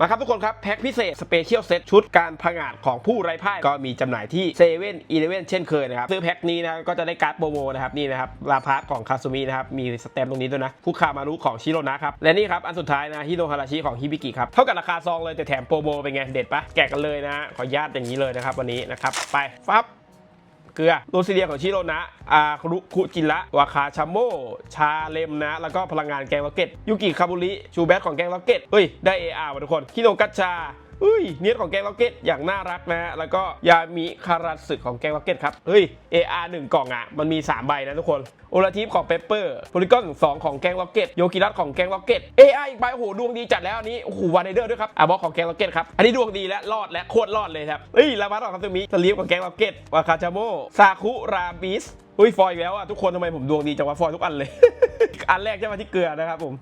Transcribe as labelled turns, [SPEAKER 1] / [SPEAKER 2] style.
[SPEAKER 1] มาครับทุกคนครับแพ็คพิเศษสเปเชียลเซตชุดการผงาดของผู้ไร้พ่ายก็มีจำหน่ายที่เซเว่นอีเลเว่นเช่นเคยนะครับ ซื้อแพ็คนี้นะก็จะได้การ์ดโปรโมนะครับนี่นะครับลาพาร์ทของคาซูมินะครับ มีสแตมป์ตรงนี้ด้วยนะผู้คามารุของชิโรนะครับ และนี่ครับ อันสุดท้ายนะฮิโนฮาราชิของฮิบิกิครับ เท่ากับราคาซองเลยแต่แถมโปรโมเป็นไง เด็ดปะแกะกันเลยนะฮะขออนุญาตอย่างนี้เลยนะครับวันนี้นะครับไปฟับ เกลือโรซิเลียของชิโรนะอาครุคุจิระวาคาชาโม ชาเลมนะ แล้วก็พลังงานแกงล็อกเก็ตยูกิคาบุริ ชูแบทของแกงล็อกเก็ตเฮ้ย ได้ AR ว่ะทุกคนคิโนกัชชา เฮ้ยเนียดของแกงล็อกเก็ตอย่างน่ารักนะฮะแล้วก็ยามิคาราสึของแกงล็อกเก็ตครับเฮ้ย AR 1 กล่องอะ มันมี 3 ใบนะทุกคนโอลาทิฟของเปเปอร์โพลิกอน2ของแกงล็อกเก็ตโยกิรัตของแกงล็อกเก็ต AI อีกใบโหดวงดีจัดแล้วอันนี้โอ้โหวานเดอร์ด้วยครับอ่าบอกของแกงล็อกเก็ตครับอันนี้ดวงดีและรอดและโคตรรอดเลยครับเฮ้ยลาบัสของคาซึมิสลีฟของแกงล็อกเก็ตวาคาชาโมซาคุราบิสอุ้ยฟอยแล้วอะทุกคนทำไมผมดวงดีจังวะฟอยทุกอันเลย อันแรกใช่ไหมที่เกลือนะครับผม